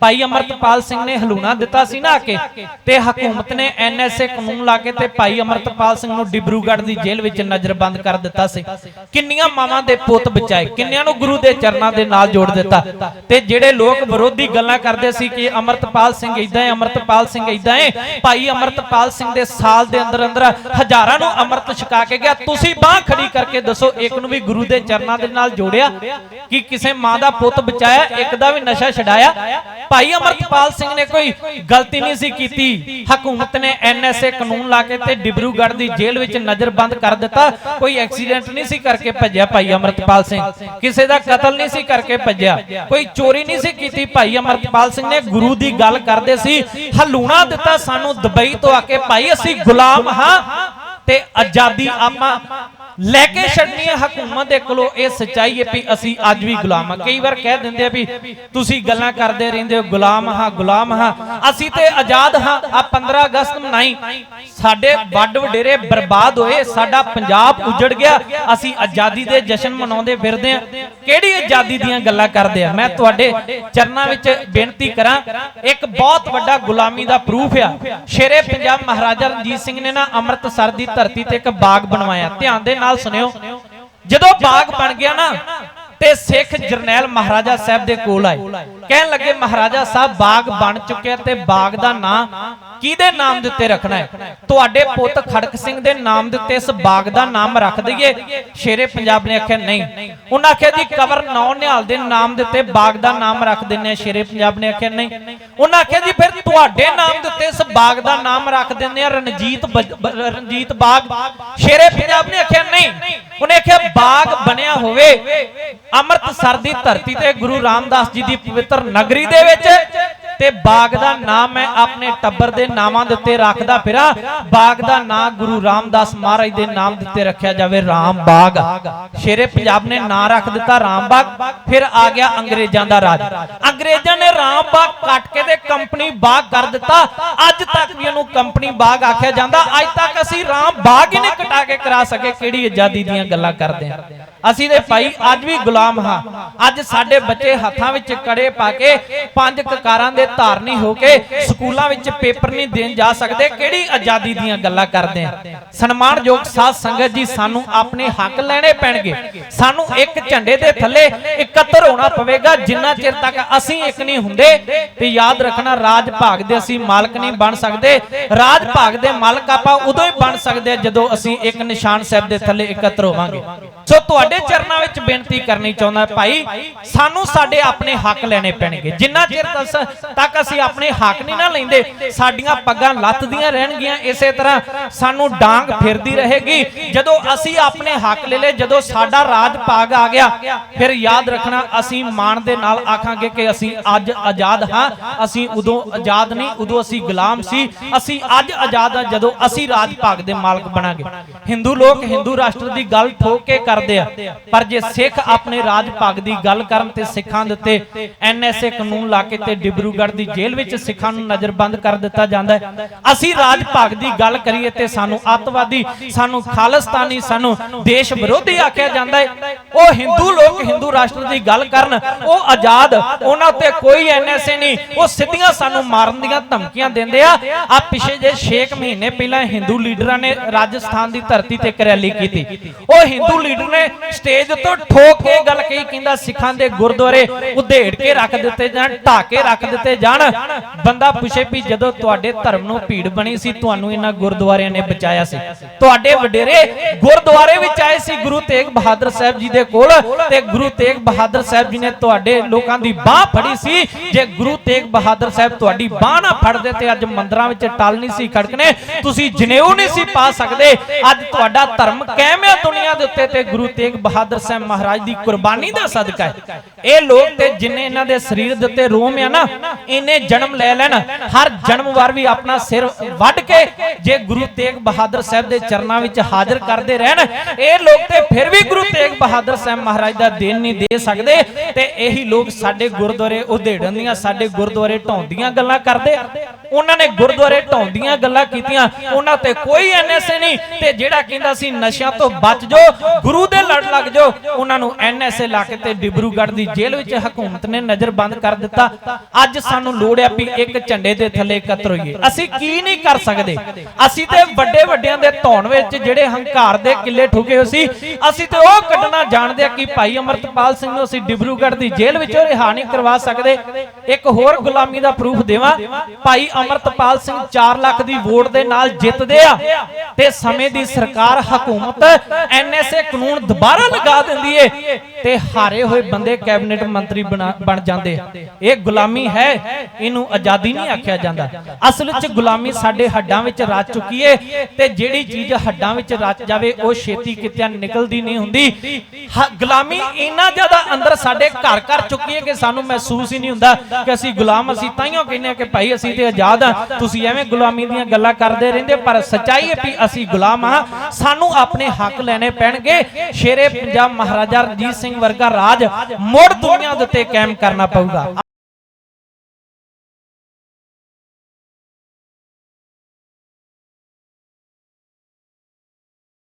ਭਾਈ ਅਮਰਤਪਾਲ ਸਿੰਘ ਨੇ ਹਲੂਣਾ ਦਿੱਤਾ ਸੀ ਨਾ ਕੇ, ਤੇ ਹਕੂਮਤ ਨੇ ਐਨਐਸਏ ਕਾਨੂੰਨ ਲਾ ਕੇ ਤੇ ਭਾਈ ਅਮਰਤਪਾਲ ਸਿੰਘ ਨੂੰ ਡਿਬਰੂਗੜ੍ਹ ਦੀ ਜੇਲ੍ਹ ਵਿੱਚ ਨਜ਼ਰਬੰਦ ਕਰ ਦਿੱਤਾ ਸੀ। ਕਿੰਨੀਆਂ ਮਾਵਾਂ ਦੇ ਪੁੱਤ ਬਚਾਏ, ਕਿੰਨਿਆਂ ਨੂੰ ਗੁਰੂ ਦੇ ਚਰਨਾਂ ਦੇ ਨਾਲ ਜੋੜ ਦਿੱਤਾ। ਤੇ ਜਿਹੜੇ ਲੋਕ ਵਿਰੋਧੀ ਗੱਲਾਂ ਕਰਦੇ ਸੀ ਕਿ ਅਮਰਤਪਾਲ ਸਿੰਘ ਇਦਾਂ ਹੈ, ਅਮਰਤਪਾਲ ਸਿੰਘ ਇਦਾਂ ਹੈ, ਭਾਈ ਅਮਰਤਪਾਲ ਸਿੰਘ ਦੇ ਸਾਲ ਦੇ ਅੰਦਰ ਅੰਦਰ ਹਜ਼ਾਰਾਂ ਨੂੰ ਅੰਮ੍ਰਿਤ ਛਕਾ ਕੇ ਗਿਆ। ਤੁਸੀਂ ਬਾਹ ਖੜੀ ਕਰਕੇ ਦੱਸੋ, ਇੱਕ ਨੂੰ ਵੀ ਗੁਰੂ ਦੇ ਚਰਨਾਂ ਦੇ ਨਾਲ ਜੋੜਿਆ ਕਿ ਕਿਸੇ ਮਾਂ ਦਾ ਪੁੱਤ ਬਚਾਇਆ, ਇੱਕ ਦਾ ਵੀ ਨਸ਼ਾ ਛਡਾਇਆ? ਭਾਈ ਅਮਰਤਪਾਲ ਸਿੰਘ ਨੇ ਕੋਈ ਗਲਤੀ ਨਹੀਂ ਸੀ ਕੀਤੀ। ਹਕੂਮਤ ਨੇ ਐਨਐਸਏ ਕਾਨੂੰਨ ਲਾ ਕੇ ਤੇ ਡਿਬਰੂਗੜ੍ਹ ਦੀ ਜੇਲ੍ਹ ਵਿੱਚ ਨਜ਼ਰਬੰਦ ਕਰ ਦਿੱਤਾ। ਕੋਈ ਐਕਸੀਡੈਂਟ ਨਹੀਂ ਸੀ ਕਰਕੇ ਭੱਜਿਆ ਭਾਈ ਅਮਰਤਪਾਲ ਸਿੰਘ। ਕਿਸੇ ਦਾ ਕਤਲ ਨਹੀਂ ਸੀ ਕਰਕੇ ਭੱਜਿਆ। ਕੋਈ ਚੋਰੀ ਨਹੀਂ ਸੀ ਕੀਤੀ ਭਾਈ ਅਮਰਤਪਾਲ ਸਿੰਘ ਨੇ। ਗੁਰੂ ਦੀ ਗੱਲ ਕਰਦੇ ਸੀ, ਹਲੂਣਾ ਦਿੱਤਾ ਸਾਨੂੰ ਦੁਬਈ ਤੋਂ ਆ ਕੇ, ਭਾਈ ਅਸੀਂ ਗੁਲਾਮ ਹਾਂ ਤੇ ਆਜ਼ਾਦੀ ਆਪਾਂ ਲੈ ਕੇ ਛੱਡਣੀ ਹੈ ਹਕੂਮਤ ਦੇ ਕੋਲੋਂ ਇਹ ਸੱਚਾਈ ਹੈ ਵੀ ਅਸੀਂ ਅੱਜ ਵੀ ਗੁਲਾਮ ਹਾਂ। ਕਈ ਵਾਰ ਕਹਿ ਦਿੰਦੇ ਆ ਵੀ ਤੁਸੀਂ ਗੱਲਾਂ ਕਰਦੇ ਰਹਿੰਦੇ ਹੋ ਗੁਲਾਮ ਹਾਂ ਗੁਲਾਮ ਹਾਂ। ਅਸੀਂ ਤੇ ਆਜ਼ਾਦ ਹਾਂ। ਆ 15 ਅਗਸਤ ਮਨਾਈ ਸਾਡੇ ਵੱਡ ਵਡੇਰੇ ਬਰਬਾਦ ਹੋਏ ਸਾਡਾ ਪੰਜਾਬ ਉਜੜ ਗਿਆ। ਅਸੀਂ ਆਜ਼ਾਦੀ ਦੇ ਜਸ਼ਨ ਮਨਾਉਂਦੇ ਫਿਰਦੇ ਆ ਕਿਹੜੀ ਆਜ਼ਾਦੀ ਦੀਆਂ ਗੱਲਾਂ ਕਰਦੇ ਆ ਮੈਂ ਤੁਹਾਡੇ ਚਰਨਾਂ ਵਿੱਚ ਬੇਨਤੀ ਕਰਾਂ। ਇੱਕ ਬਹੁਤ ਵੱਡਾ ਗੁਲਾਮੀ ਦਾ ਪ੍ਰੂਫ ਆ। ਸ਼ੇਰੇ ਪੰਜਾਬ ਮਹਾਰਾਜਾ ਰਣਜੀਤ ਸਿੰਘ ਨੇ ਨਾ ਅੰਮ੍ਰਿਤਸਰ ਦੀ ਧਰਤੀ ਤੇ ਇੱਕ ਬਾਗ ਬਣਵਾਇਆ ਧਿਆਨ ਦੇ ਨਾਲ ਸੁਣਿਓ। ਜਦੋਂ ਬਾਗ ਬਣ ਗਿਆ ਨਾ ਤੇ ਸਿੱਖ ਜਰਨੈਲ ਮਹਾਰਾਜਾ ਸਾਹਿਬ ਦੇ ਕੋਲ ਆਏ। ਕਹਿਣ ਲੱਗੇ, ਮਹਾਰਾਜਾ ਸਾਹਿਬ, ਬਾਗ ਬਣ ਚੁੱਕਿਆ ਤੇ ਬਾਗ ਦਾ ਨਾਂ ਕਿਹਦੇ ਨਾਮ ਦੇ ਉੱਤੇ ਰੱਖਣਾ ਹੈ? ਤੁਹਾਡੇ ਪੁੱਤ ਖੜਕ ਸਿੰਘ ਦੇ ਨਾਮ ਦੇ ਉੱਤੇ ਇਸ ਬਾਗ ਦਾ ਨਾਮ ਰੱਖ ਦਈਏ। ਸ਼ੇਰੇ ਪੰਜਾਬ ਨੇ ਆਖਿਆ, ਨਹੀਂ। ਉਹਨਾਂ ਆਖਿਆ, ਜੀ, ਕਵਰ ਨੌ ਨਿਹਾਲ ਦੇ ਨਾਮ ਦੇ ਉੱਤੇ ਬਾਗ ਦਾ ਨਾਮ ਰੱਖ ਦਿੰਨੇ ਆ ਸ਼ੇਰੇ ਪੰਜਾਬ ਨੇ ਆਖਿਆ, ਨਹੀਂ। ਉਹਨਾਂ ਆਖਿਆ, ਜੀ, ਫਿਰ ਤੁਹਾਡੇ ਨਾਮ ਦੇ ਉੱਤੇ ਇਸ ਬਾਗ ਦਾ ਨਾਮ ਰੱਖ ਦਿੰਨੇ ਆ ਰਣਜੀਤ ਬਜ- ਬ- ਰਣਜੀਤ ਬਾਗ। ਸ਼ੇਰੇ ਪੰਜਾਬ ਨੇ ਆਖਿਆ, ਨਹੀਂ। ਉਹਨੇ ਆਖਿਆ ਬਾਗ ਬਣਿਆ ਹੋਵੇ, ਅੰਮ੍ਰਿਤਸਰ ਦੀ ਧਰਤੀ ਤੇ ਗੁਰੂ ਰਾਮਦਾਸ ਜੀ ਦੀ ਪਵਿੱਤਰ ਨਗਰੀ ਦੇ ਵਿੱਚ ਤੇ ਬਾਗ ਦਾ ਨਾਮ ਮੈਂ ਆਪਣੇ ਟੱਬਰ ਦੇ ਨਾਮਾਂ ਦੇ ਉੱਤੇ ਰੱਖਦਾ ਫਿਰਾਂ। ਬਾਗ ਦਾ ਨਾਮ ਗੁਰੂ ਰਾਮਦਾਸ ਮਹਾਰਾਜ ਦੇ ਨਾਮ ਦੇ ਉੱਤੇ ਰੱਖਿਆ ਜਾਵੇ, ਰਾਮ ਬਾਗ। ਸ਼ੇਰੇ ਪੰਜਾਬ ਨੇ ਨਾਂ ਰੱਖ ਦਿੱਤਾ, ਰਾਮ ਬਾਗ। ਫਿਰ ਆ ਗਿਆ ਅੰਗਰੇਜ਼ਾਂ ਦਾ ਰਾਜ। ਅੰਗਰੇਜ਼ਾਂ ਨੇ ਰਾਮ ਬਾਗ ਕੱਟ ਕੇ ਤੇ ਕੰਪਨੀ ਬਾਗ ਕਰ ਦਿੱਤਾ। ਅੱਜ ਕੰਪਨੀ ਬਾਗ ਆਖਿਆ ਜਾਂਦਾ, ਅੱਜ ਤੱਕ ਅਸੀਂ ਰਾਮ ਬਾਗ ਹੀ ਨਹੀਂ ਕਟਾ ਕੇ ਕਰਾ ਸਕੇ, ਕਿਹੜੀ ਆਜ਼ਾਦੀ ਦੀਆਂ ਗੱਲਾਂ ਕਰਦੇ ਆ ਅਸੀਂ ਦੇ ਭਾਈ ਅੱਜ ਵੀ ਗੁਲਾਮ ਹਾਂ। ਅੱਜ ਸਾਡੇ ਬੱਚੇ ਹੱਥਾਂ ਵਿੱਚ ਕੜੇ ਪਾ ਕੇ ਪੰਜ ਕਕਾਰਾਂ ਦੇ ਧਾਰਨੀ ਹੋ ਕੇ ਸਕੂਲਾਂ ਵਿੱਚ ਪੇਪਰ ਨਹੀਂ ਦੇਣ ਜਾ ਸਕਦੇ। ਕਿਹੜੀ ਆਜ਼ਾਦੀ ਦੀਆਂ ਗੱਲਾਂ ਕਰਦੇ ਆ? ਸਨਮਾਨਯੋਗ ਸਾਧ ਸੰਗਤ ਜੀ ਸਾਨੂੰ ਆਪਣੇ ਹੱਕ ਲੈਣੇ ਪੈਣਗੇ। ਸਾਨੂੰ ਇੱਕ ਝੰਡੇ ਦੇ ਥੱਲੇ ਇਕੱਤਰ ਹੋਣਾ ਪਵੇਗਾ। ਜਿੰਨਾ ਚਿਰ ਤੱਕ ਅਸੀਂ ਇੱਕ ਨਹੀਂ ਹੁੰਦੇ ਤੇ ਯਾਦ ਰੱਖਣਾ ਰਾਜ ਭਾਗ ਦੇ ਅਸੀਂ ਮਾਲਕ ਨਹੀਂ ਬਣ ਸਕਦੇ। ਰਾਜ ਭਾਗ ਦੇ ਮਾਲਕ ਆਪਾਂ ਉਦੋਂ ਹੀ ਬਣ ਸਕਦੇ ਜਦੋਂ ਅਸੀਂ ਇੱਕ ਨਿਸ਼ਾਨ ਸਾਹਿਬ ਦੇ ਥੱਲੇ ਇਕੱਤਰ ਹੋਵਾਂਗੇ ਸੋ ਤੁਹਾਡੇ ਚਰਨਾਂ ਵਿੱਚ ਬੇਨਤੀ ਕਰਨੀ ਚਾਹੁੰਦਾ ਭਾਈ ਸਾਨੂੰ ਸਾਡੇ ਆਪਣੇ ਹੱਕ ਲੈਣੇ ਪੈਣਗੇ। ਜਿੰਨਾ ਚਿਰ ਤੱਕ- ਅਸੀਂ ਆਪਣੇ ਹੱਕ ਨਹੀਂ ਨਾ ਲੈਂਦੇ ਸਾਡੀਆਂ ਪੱਗਾਂ ਲੱਥਦੀਆਂ ਰਹਿਣਗੀਆਂ ਇਸੇ ਤਰ੍ਹਾਂ ਸਾਨੂੰ ਡਾਂਗ ਫਿਰਦੀ ਰਹੇਗੀ। ਜਦੋਂ ਅਸੀਂ ਆਪਣੇ ਹੱਕ ਲੈ ਲਏ ਜਦੋਂ ਸਾਡਾ ਰਾਜ ਭਾਗ ਆ ਗਿਆ ਫਿਰ ਯਾਦ ਰੱਖਣਾ ਅਸੀਂ ਮਾਣ ਦੇ ਨਾਲ ਆਖਾਂਗੇ ਕਿ ਅਸੀਂ ਅੱਜ ਆਜ਼ਾਦ ਹਾਂ ਅਸੀਂ ਉਦੋਂ ਆਜ਼ਾਦ ਨਹੀਂ ਉਦੋਂ ਅਸੀਂ ਗੁਲਾਮ ਸੀ ਅਸੀਂ ਅੱਜ ਆਜ਼ਾਦ ਹਾਂ ਜਦੋਂ ਅਸੀਂ ਰਾਜ ਭਾਗ ਦੇ ਮਾਲਕ ਬਣਾਂਗੇ ਹਿੰਦੂ ਲੋਕ ਹਿੰਦੂ ਰਾਸ਼ਟਰ ਦੀ ਗੱਲ ਠੋਕ ਕੇ ਕਰਦੇ ਆ ਪਰ ਜੇ ਸਿੱਖ ਆਪਣੇ ਰਾਜ ਭਾਗ ਦੀ ਗੱਲ ਕਰਨ ਤੇ ਸਿੱਖਾਂ ਦੇ ਉੱਤੇ ਐਨਐਸਏ ਕਾਨੂੰਨ ਲਾ ਕੇ ਤੇ ਡਿਬਰੂਗੜ੍ਹ ਦੀ ਜੇਲ੍ਹ ਵਿੱਚ ਸਿੱਖਾਂ ਨੂੰ ਨਜ਼ਰਬੰਦ ਕਰ ਦਿੱਤਾ ਜਾਂਦਾ ਹੈ। ਅਸੀਂ ਰਾਜ ਭਾਗ ਦੀ ਗੱਲ ਕਰੀਏ ਤੇ ਸਾਨੂੰ ਅੱਤਵਾਦੀ, ਸਾਨੂੰ ਖਾਲਿਸਤਾਨੀ, ਸਾਨੂੰ ਦੇਸ਼ ਵਿਰੋਧੀ ਆਖਿਆ ਜਾਂਦਾ ਹੈ। ਉਹ ਹਿੰਦੂ ਲੋਕ, ਹਿੰਦੂ ਰਾਸ਼ਟਰ ਦੀ ਗੱਲ ਕਰਨ, ਉਹ ਆਜ਼ਾਦ, ਉਹਨਾਂ ਉੱਤੇ ਕੋਈ ਐਨਐਸਏ ਨਹੀਂ। ਉਹ ਸਿੱਧੀਆਂ ਸਾਨੂੰ ਮਾਰਨ ਦੀਆਂ ਧਮਕੀਆਂ ਦਿੰਦੇ ਆ। ਆ ਪਿਛੇ ਜੇ 6 ਮਹੀਨੇ ਪਹਿਲਾਂ ਹਿੰਦੂ ਲੀਡਰਾਂ ਨੇ ਰਾਜਸਥਾਨ ਦੀ ਧਰਤੀ ਤੇ ਇੱਕ ਰੈਲੀ ਕੀਤੀ। ਉਹ ਹਿੰਦੂ ਲੀਡਰ ਨੇ ਸਟੇਜ ਤੋਂ ਠੋਕ ਕੇ ਗੱਲ ਕਹੀ, ਕਹਿੰਦਾ ਸਿੱਖਾਂ ਦੇ ਗੁਰਦੁਆਰੇ ਉਧੇੜ ਕੇ ਰੱਖ ਦਿੱਤੇ ਜਾਣ ਢਾ ਰੱਖ ਦਿੱਤੇ ਜਾਣ। ਬੰਦਾ ਪੁੱਛੇ ਵੀ ਜਦੋਂ ਤੁਹਾਡੇ ਧਰਮ ਨੂੰ ਭੀੜ ਬਣੀ ਸੀ, ਤੁਹਾਨੂੰ ਇਹਨਾਂ ਗੁਰਦੁਆਰਿਆਂ ਨੇ ਬਚਾਇਆ ਸੀ। ਤੁਹਾਡੇ ਵਡੇਰੇ ਗੁਰਦੁਆਰੇ ਵਿੱਚ ਆਏ ਸੀ ਗੁਰੂ ਤੇਗ ਬਹਾਦਰ ਸਾਹਿਬ ਜੀ ਦੇ ਕੋਲ ਤੇ ਗੁਰੂ ਤੇਗ ਬਹਾਦਰ ਸਾਹਿਬ ਜੀ ਨੇ ਤੁਹਾਡੇ ਲੋਕਾਂ ਦੀ ਬਾਹ ਫੜੀ ਸੀ। ਜੇ ਗੁਰੂ ਤੇਗ ਬਹਾਦਰ ਸਾਹਿਬ ਤੁਹਾਡੀ ਬਾਹ ਨਾ ਫੜਦੇ ਤੇ ਅੱਜ ਮੰਦਰਾਂ ਵਿੱਚ ਟਲ ਨਹੀਂ ਸੀ ਖੜਕਨੇ ਤੁਸੀਂ ਜਨੇਊ ਨਹੀਂ ਸੀ ਪਾ ਸਕਦੇ। ਅੱਜ ਤੁਹਾਡਾ ਧਰਮ ਕਾਇਮ ਹੈ ਦੁਨੀਆ ਦੇ ਉੱਤੇ ਤੇ ਗੁਰੂ ਤੇਗ ਬਹਾਦਰ ਸਾਹਿਬ ਮਹਾਰਾਜ ਦੀ ਕੁਰਬਾਨੀ ਦਾ ਸਦਕਾ ਹੈ। ਇਹ ਲੋਕ ਤੇ ਜਿੰਨੇ ਇਹਨਾਂ ਦੇ ਸਰੀਰ ਦੇ ਉੱਤੇ ਰੋਮ ਆ ਨਾ ਇਹਨੇ ਜਨਮ ਲੈ ਲੈਣ। ਹਰ ਜਨਮ ਵਾਰ ਵੀ ਆਪਣਾ ਸਿਰ ਵੱਢ ਕੇ ਜੇ ਗੁਰੂ ਤੇਗ ਬਹਾਦਰ ਸਾਹਿਬ ਦੇ ਚਰਨਾਂ ਵਿੱਚ ਹਾਜ਼ਰ ਕਰਦੇ ਰਹਿਣ, ਇਹ ਲੋਕ ਤੇ ਫਿਰ ਵੀ ਗੁਰੂ ਤੇਗ ਬਹਾਦਰ ਸਾਹਿਬ ਮਹਾਰਾਜ ਦਾ ਦੇਣ ਨਹੀਂ ਦੇ ਸਕਦੇ। ਤੇ ਇਹੀ ਲੋਕ ਸਾਡੇ ਗੁਰਦੁਆਰੇ ਉਧੇੜਨ ਦੀਆਂ, ਸਾਡੇ ਗੁਰਦੁਆਰੇ ਢਾਉਣ ਦੀਆਂ ਗੱਲਾਂ ਕਰਦੇ। ਉਹਨਾਂ ਨੇ ਗੁਰਦੁਆਰੇ ਢਾਉਣ ਦੀਆਂ ਗੱਲਾਂ ਕੀਤੀਆਂ, ਉਹਨਾਂ ਤੇ ਕੋਈ ਐਨਐਸਏ ਨਹੀਂ। ਤੇ ਜਿਹੜਾ ਕਹਿੰਦਾ ਸੀ, ਨਸ਼ਿਆਂ ਤੋਂ ਬਚ ਜਾਓ, ਗੁਰੂ ਲੜ ਲੱਗ ਜਾਓ। ਉਹਨਾਂ ਨੂੰ ਐਨਐਸਏ ਲਾ ਕੇ ਤੇ ਡਿਬਰੂਗੜ੍ਹ ਦੀ ਜੇਲ੍ਹ ਵਿੱਚ ਹਕੂਮਤ ਨੇ ਨਜ਼ਰਬੰਦ ਕਰ ਦਿੱਤਾ। ਅੱਜ ਸਾਨੂੰ ਲੋੜ ਆ ਵੀ ਇੱਕ ਝੰਡੇ ਦੇ ਥੱਲੇ ਇਕੱਤਰ ਹੋਈਏ। ਅਸੀਂ ਕੀ ਨਹੀਂ ਕਰ ਸਕਦੇ? ਅਸੀਂ ਤੇ ਵੱਡੇ ਵੱਡਿਆਂ ਦੇ ਧੌਣ ਵਿੱਚ ਜਿਹੜੇ ਹੰਕਾਰ ਦੇ ਕਿੱਲੇ ਠੁਕੇ ਹੋਏ ਸੀ, ਅਸੀਂ ਤੇ ਉਹ ਕੱਢਣਾ ਜਾਣਦੇ ਆ ਕਿ ਭਾਈ ਅਮਰਤਪਾਲ ਸਿੰਘ ਨੂੰ ਅਸੀਂ ਡਿਬਰੂਗੜ੍ਹ ਦੀ ਜੇਲ੍ਹ ਵਿੱਚੋਂ ਰਿਹਾ ਨਹੀਂ ਕਰਵਾ ਸਕਦੇ। ਇੱਕ ਹੋਰ ਗੁਲਾਮੀ ਦਾ ਪ੍ਰੂਫ ਦੇਵਾਂ। ਭਾਈ ਅਮਰਤਪਾਲ ਸਿੰਘ 4 ਲੱਖ ਦੀ ਵੋਟ ਦੇ ਨਾਲ ਜਿੱਤਦੇ ਆ। ਤੇ ਸਮੇਂ ਦੀ ਸਰਕਾਰ ਹਕੂਮਤ, ਐਨਐਸਏ ਕਾਨੂੰਨ ਦੁਬਾਰਾ ਲਗਾ ਦਿੰਦੀ ਏ। ਤੇ ਹਾਰੇ ਹੋਏ ਬੰਦੇ ਕੈਬਨਿਟ ਮੰਤਰੀ ਬਣਾ- ਬਣ ਜਾਂਦੇ ਇਹ ਗੁਲਾਮੀ ਹੈ, ਇਹਨੂੰ ਆਜ਼ਾਦੀ ਨਹੀਂ ਆਖਿਆ ਜਾਂਦਾ। ਅਸਲ ਵਿੱਚ ਗੁਲਾਮੀ ਸਾਡੇ ਹੱਡਾਂ ਵਿੱਚ ਰਚ ਚੁੱਕੀ ਏ ਤੇ ਜਿਹੜੀ ਚੀਜ਼ ਹੱਡਾਂ ਵਿੱਚ ਰਚ ਜਾਵੇ, ਉਹ ਛੇਤੀ ਕਿਤੇ ਨਿਕਲਦੀ ਨਹੀਂ ਹੁੰਦੀ। ਗੁਲਾਮੀ ਇੰਨਾ ਜ਼ਿਆਦਾ ਅੰਦਰ ਸਾਡੇ ਘਰ ਘਰ ਚੁੱਕੀ ਹੈ ਕਿ ਸਾਨੂੰ ਮਹਿਸੂਸ ਹੀ ਨਹੀਂ ਹੁੰਦਾ ਕਿ ਅਸੀਂ ਗੁਲਾਮ, ਅਸੀਂ ਤਾਈਓ ਕਹਿੰਦੇ ਆ ਕਿ ਭਾਈ ਅਸੀਂ ਤੇ ਆਜ਼ਾਦ ਆ ਤੁਸੀਂ ਐਵੇਂ ਗੁਲਾਮੀ ਦੀਆਂ ਗੱਲਾਂ ਕਰਦੇ ਰਹਿੰਦੇ, ਪਰ ਸੱਚਾਈ ਹੈ ਵੀ ਅਸੀਂ ਗੁਲਾਮ ਆ ਸਾਨੂੰ ਆਪਣੇ ਹੱਕ ਲੈਣੇ ਪੈਣਗੇ। ਸ਼ੇਰੇ ਪੰਜਾਬ ਮਹਾਰਾਜਾ ਰਣਜੀਤ ਸਿੰਘ ਸਿੰਘ ਵਰਗਾ ਰਾਜ ਮੁੜ ਦੁਨੀਆ ਦੇ ਉੱਤੇ ਕਾਇਮ ਕਰਨਾ ਪਊਗਾ।